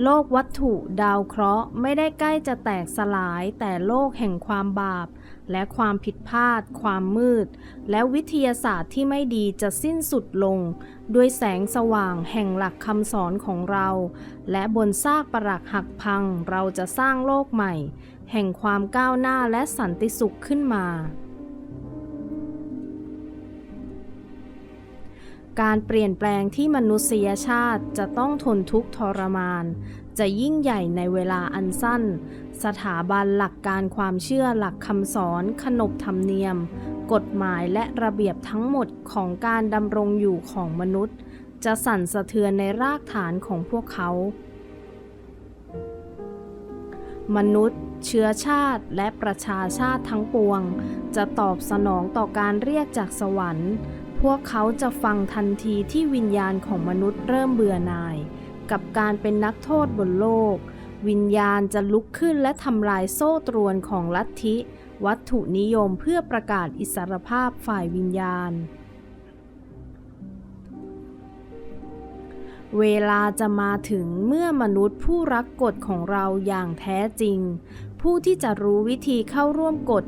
โลกวัตถุดาวเคราะห์ไม่ได้ใกล้จะแตกสลายแต่โลกแห่งความบาป และความผิดพลาด ความมืด และวิทยาศาสตร์ที่ไม่ดีจะสิ้นสุดลง ด้วยแสงสว่างแห่งหลักคำสอนของเรา และบนซากปรักหักพังเราจะสร้างโลกใหม่ แห่งความก้าวหน้าและสันติสุขขึ้นมา การเปลี่ยนแปลงที่มนุษยชาติจะต้องทนทุกข์ทรมาน จะยิ่งใหญ่ในเวลาอันสั้น สถาบันหลักการความเชื่อหลักคำสอนขนบธรรมเนียม กฎหมายและระเบียบทั้งหมดของการดำรงอยู่ของมนุษย์ จะสั่นสะเทือนในรากฐานของพวกเขา มนุษย์ เชื้อชาติและประชาชาติทั้งปวง จะตอบสนองต่อการเรียกจากสวรรค์ พวกเขาจะฟังทันทีที่วิญญาณของมนุษย์เริ่มเบื่อหน่าย กับการเป็นนักโทษบนโลก วิญญาณจะลุกขึ้นและทำลายโซ่ตรวนของลัทธิ วัตถุนิยมเพื่อประกาศอิสรภาพฝ่ายวิญญาณ เวลาจะมาถึงเมื่อมนุษย์ผู้รักกฎของเราอย่างแท้จริง ผู้ที่จะรู้วิธีเข้าร่วมกฎ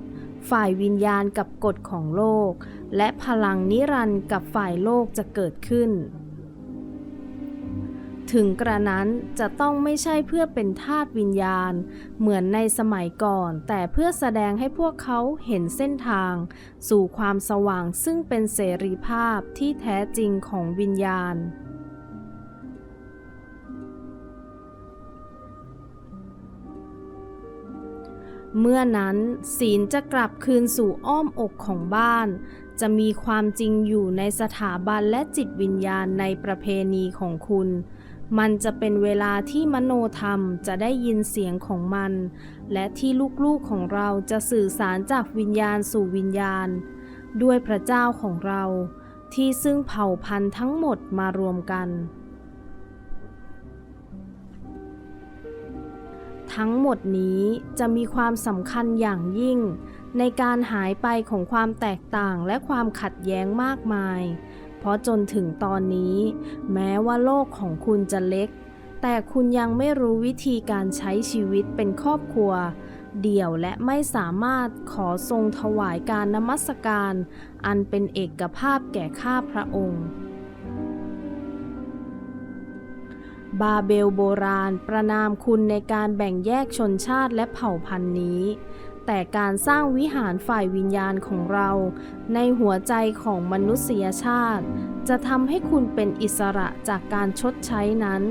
ฝ่ายวิญญาณกับกฎของโลก และพลังนิรันดร์กับฝ่ายโลกจะเกิดขึ้น ถึงกระนั้นจะต้องไม่ใช่เพื่อเป็นทาสวิญญาณ เหมือนในสมัยก่อน แต่เพื่อแสดงให้พวกเขาเห็นเส้นทาง สู่ความสว่างซึ่งเป็นเสรีภาพที่แท้จริงของวิญญาณ เมื่อนั้นศีลจะกลับคืนสู่อ้อมอกของบ้าน จะมีความจริงอยู่ในสถาบันและจิตวิญญาณในประเพณีของคุณ มันจะเป็นเวลาที่มโนธรรมจะได้ยินเสียงของมัน และที่ลูกๆของเราจะสื่อสารจากวิญญาณสู่วิญญาณ ด้วยพระเจ้าของเรา ที่ซึ่งเผ่าพันธุ์ทั้งหมดมารวมกัน ทั้งหมดนี้จะมีความสำคัญอย่างยิ่ง ในการหายไปของความแตกต่างและความขัดแย้งมากมาย เพราะจนถึงตอนนี้ แม้ว่าโลกของคุณจะเล็ก แต่คุณยังไม่รู้วิธีการใช้ชีวิตเป็นครอบครัว เดี่ยวและไม่สามารถขอทรงถวายการนมัสการ อันเป็นเอกภาพแก่ข้าพระองค์ บาเบลโบราณประนามคุณในการแบ่งแยกชนชาติและเผ่าพันธุ์นี้ แต่การสร้างวิหารฝ่ายวิญญาณของเรา ในหัวใจของมนุษยชาติ จะทำให้คุณเป็นอิสระจากการชดใช้นั้น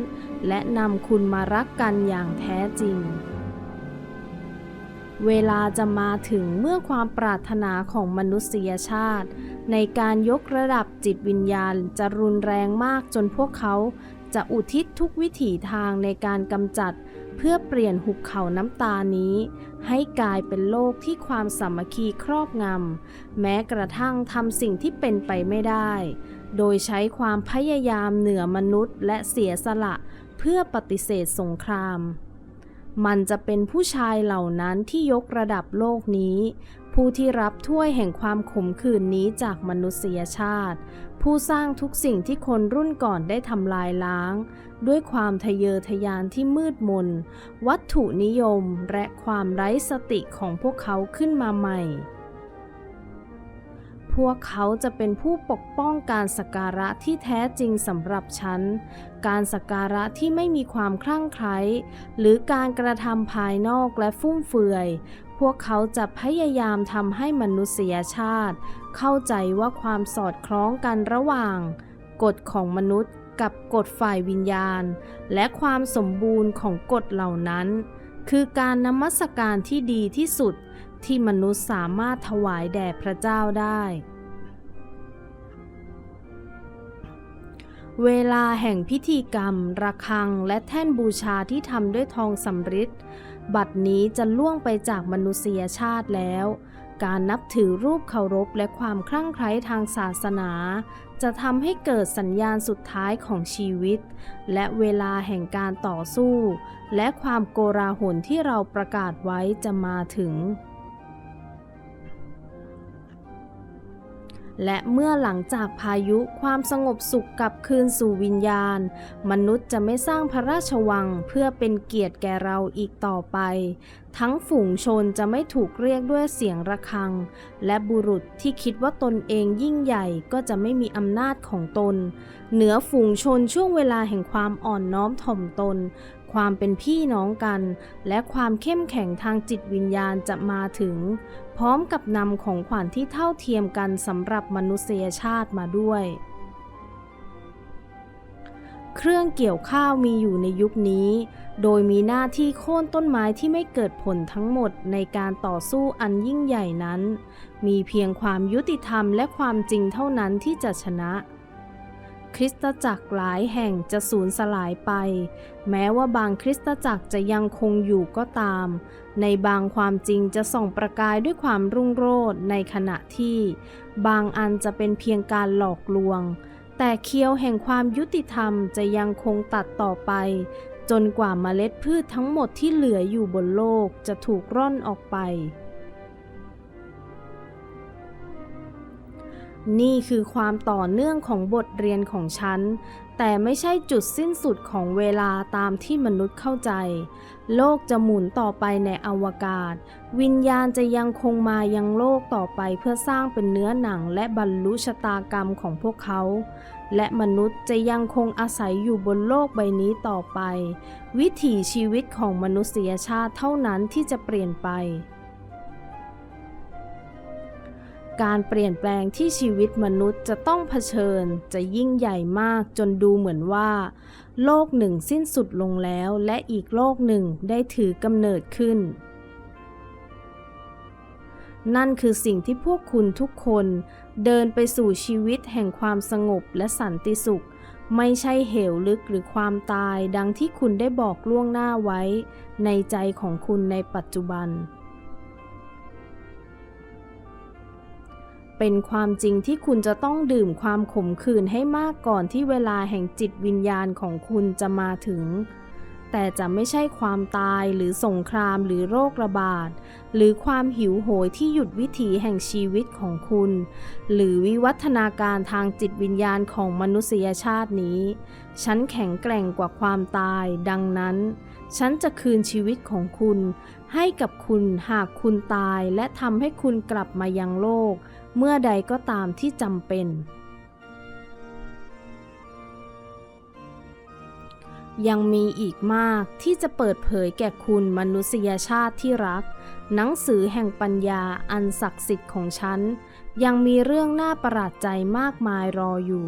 และนำคุณมารักกันอย่างแท้จริง เวลาจะมาถึงเมื่อความปรารถนาของมนุษยชาติ ในการยกระดับจิตวิญญาณจะรุนแรงมากจนพวกเขา จะอุทิศทุกวิถีทางในการกำจัด เพื่อเปลี่ยนหุบเขาน้ำตานี้ ให้กลายเป็นโลกที่ความสามัคคีครอบงำแม้กระทั่งทำสิ่งที่เป็นไปไม่ได้ โดยใช้ความพยายามเหนือมนุษย์ และเสียสละเพื่อปฏิเสธสงคราม มันจะเป็นผู้ชายเหล่านั้นที่ยกระดับโลกนี้ผู้ที่รับถ้วยแห่งความขมขื่นนี้จากมนุษยชาติ ผู้สร้างทุกสิ่งที่คนรุ่นก่อนได้ทำลายล้าง ด้วยความทะเยอทะยานที่มืดมน วัตถุนิยมและความไร้สติของพวกเขาขึ้นมาใหม่ พวกเขาจะเป็นผู้ปกป้องการสักการะที่แท้จริงสำหรับฉัน การสักการะที่ไม่มีความคลั่งไคล้หรือการกระทำภายนอกและฟุ่มเฟือย พวกเขาจะพยายามทำให้มนุษยชาติ เข้าใจว่าความสอดคล้องกันระหว่าง กฎของมนุษย์กับกฎฝ่ายวิญญาณ และความสมบูรณ์ของกฎเหล่านั้น คือการนมัสการที่ดีที่สุดที่มนุษย์สามารถถวายแด่พระเจ้าได้ เวลาแห่งพิธีกรรม ระฆังและแท่นบูชาที่ทำด้วยทองสำริดบัดนี้จะล่วงไปจากมนุษยชาติแล้ว การนับถือรูปเคารพและความคลั่งไคล้ทางศาสนา จะทำให้เกิดสัญญาณสุดท้ายของชีวิต และเวลาแห่งการต่อสู้ และความโกราหลที่เราประกาศไว้จะมาถึง และเมื่อหลังจากพายุความสงบสุขกลับคืนสู่วิญญาณ มนุษย์จะไม่สร้างพระราชวังเพื่อเป็นเกียรติแก่เราอีกต่อไป ทั้งฝูงชนจะไม่ถูกเรียกด้วยเสียงระฆัง และบุรุษที่คิดว่าตนเองยิ่งใหญ่ก็จะไม่มีอำนาจของตน เหนือฝูงชนช่วงเวลาแห่งความอ่อนน้อมถ่อมตน ความเป็นพี่น้องกัน และความเข้มแข็งทางจิตวิญญาณจะมาถึง พร้อมกับนำของขวัญที่เท่าเทียมกันสำหรับมนุษยชาติมาด้วย เครื่องเกี่ยวข้าวมีอยู่ในยุคนี้ โดยมีหน้าที่โค่นต้นไม้ที่ไม่เกิดผลทั้งหมดในการต่อสู้อันยิ่งใหญ่นั้น มีเพียงความยุติธรรมและความจริงเท่านั้นที่จะชนะ คริสตจักรหลายแห่งจะสูญสลายไป แม้ว่าบางคริสตจักรจะยังคงอยู่ก็ตาม ในบางความจริงจะส่องประกายด้วยความรุ่งโรจน์ในขณะที่ บางอันจะเป็นเพียงการหลอกลวง แต่เคียวแห่งความยุติธรรมจะยังคงตัดต่อไป จนกว่าเมล็ดพืชทั้งหมดที่เหลืออยู่บนโลกจะถูกร่อนออกไป นี่คือความต่อเนื่องของบทเรียนของฉัน แต่ไม่ใช่จุดสิ้นสุดของเวลาตามที่มนุษย์เข้าใจ โลกจะหมุนต่อไปในอวกาศ วิญญาณจะยังคงมายังโลกต่อไปเพื่อสร้างเป็นเนื้อหนังและบรรลุชะตากรรมของพวกเขา และมนุษย์จะยังคงอาศัยอยู่บนโลกใบนี้ต่อไป วิถีชีวิตของมนุษยชาติเท่านั้นที่จะเปลี่ยนไป การเปลี่ยนแปลงที่ชีวิตมนุษย์จะต้องเผชิญจะยิ่งใหญ่มากจนดูเหมือนว่า โลกหนึ่งสิ้นสุดลงแล้วและอีกโลกหนึ่งได้ถือกำเนิดขึ้น นั่นคือสิ่งที่พวกคุณทุกคนเดินไปสู่ชีวิตแห่งความสงบและสันติสุข ไม่ใช่เหวลึกหรือความตายดังที่คุณได้บอกล่วงหน้าไว้ ในใจของคุณในปัจจุบัน เป็นความจริงที่คุณจะต้องดื่มความขมขื่นให้มากก่อนที่เวลาแห่งจิตวิญญาณของคุณจะมาถึง แต่จะไม่ใช่ความตายหรือสงครามหรือโรคระบาด หรือความหิวโหยที่หยุดวิถีแห่งชีวิตของคุณ หรือวิวัฒนาการทางจิตวิญญาณของมนุษยชาตินี้ ฉันแข็งแกร่งกว่าความตาย ดังนั้น ฉันจะคืนชีวิตของคุณ ให้กับคุณหากคุณตายและทำให้คุณกลับมายังโลก เมื่อใดก็ตามที่จำเป็น ยังมีอีกมากที่จะเปิดเผยแก่คุณมนุษยชาติที่รัก หนังสือแห่งปัญญาอันศักดิ์สิทธิ์ของฉัน ยังมีเรื่องน่าประหลาดใจมากมายรออยู่